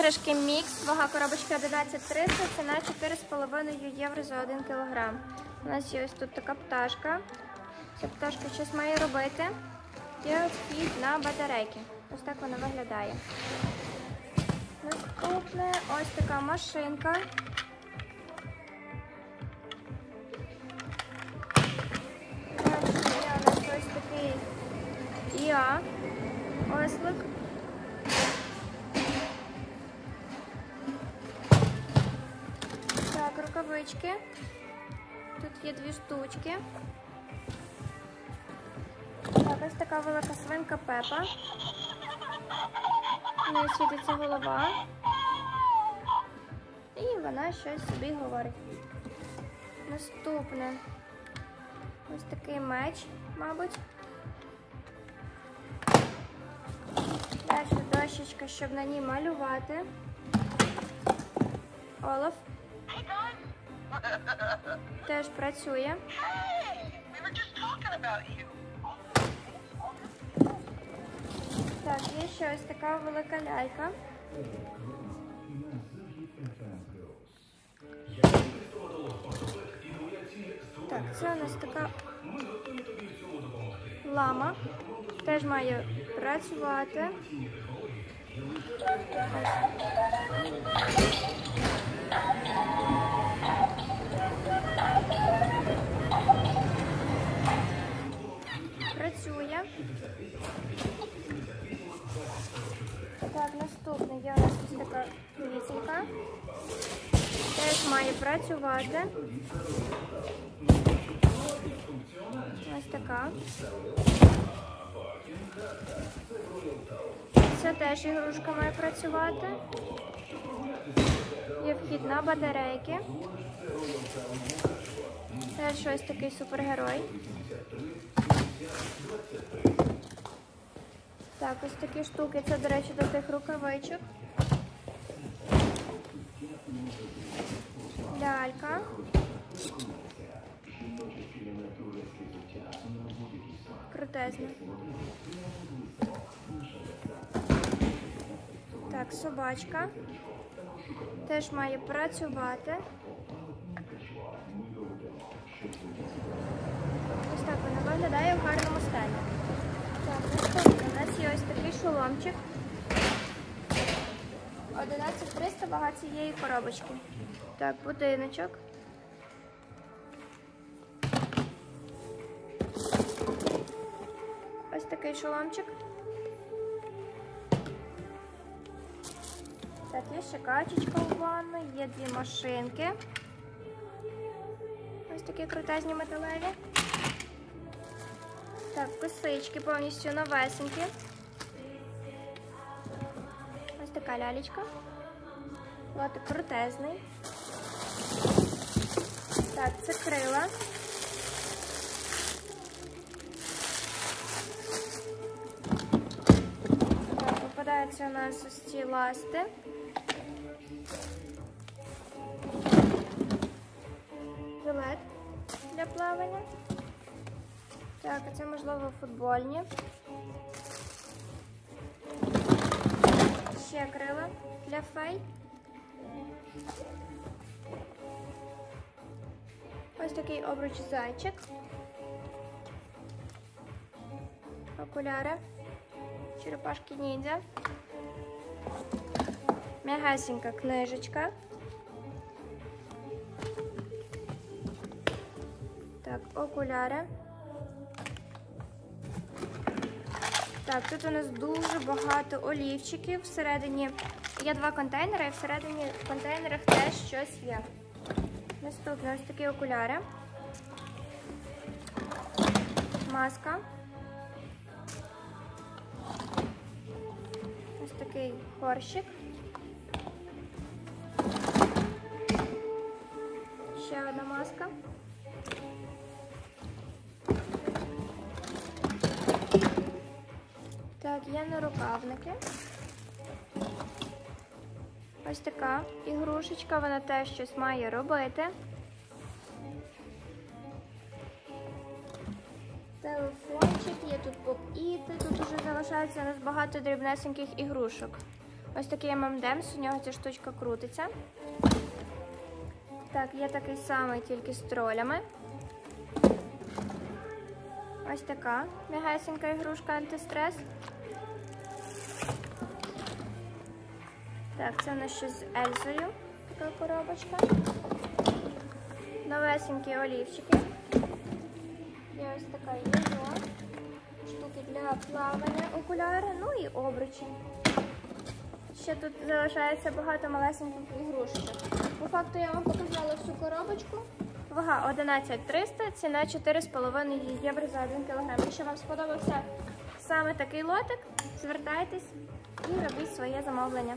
Іграшки мікс, вага коробочки 11,30, ціна 4,5 євро за 1 кг. У нас є ось тут така пташка. Ця пташка щось має робити. Є вхід на батарейки. Ось так вона виглядає. Наступне ось така машинка. Ось такий Іа. Ослик. Рукавички. Тут є дві штучки. Так, ось така велика свинка Пепа. У неї світиться голова. І вона щось собі говорить. Наступне. Ось такий меч, мабуть. Далі дощечка, щоб на ній малювати. Олаф. Теж працює. Так, є ще ось така велика лялька. Так, це у нас така лама. Теж має працювати. Працює. Так, наступне нас ось така вісімка. Теж має працювати. Ось така. Це теж ігрушка має працювати. Є вхід на батарейки. Теж щось такий супергерой. Так, ось такі штуки. Це, до речі, до тих рукавичок. Лялька. Крутезна. Так, собачка. Теж має працювати. Ось так вона виглядає в гарному стані. Так. У нас є ось такий шоломчик. 11300 вага цієї коробочки. Так, будиночок. Ось такий шоломчик. Так, є ще качечка у ванну, є дві машинки. Ось такі крутезні металеві. Так, косички повністю новесенькі. Ось така лялечка. Лотик крутезний. Так, це крила. Так, попадаються у нас ось ці ласти. Жилет для плавання. Так, а це можливо футбольні. Ще крила для фей. Ось такий обруч зайчик. Окуляри. Черепашки ніндзя. М'ягасенька книжечка. Так, окуляри. Так, тут у нас дуже багато олівчиків. Всередині є два контейнери, і всередині в контейнерах теж щось є. Наступне ось такі окуляри. Маска. Ось такий горщик. Ще одна маска. Так, є нарукавники. Ось така ігрушечка, вона теж щось має робити. Телефончик, є тут поп-іти, тут уже залишається у нас багато дрібнесеньких ігрушок. Ось такий ММДМС, у нього ця штучка крутиться. Так, є такий самий, тільки з тролями. Ось така м'ягесенька ігрушка антистрес. Так, це у нас ще з Ельзою. Така коробочка. Новесенькі олівчики. Є ось така йо штуки для плавання, окуляри, ну і обручі. Ще тут залишається багато малесеньких ігрушечок. По факту я вам показала всю коробочку. Вага 11300, ціна 4,5 євро за 1 кг. Якщо вам сподобався саме такий лотик, звертайтесь і робіть своє замовлення.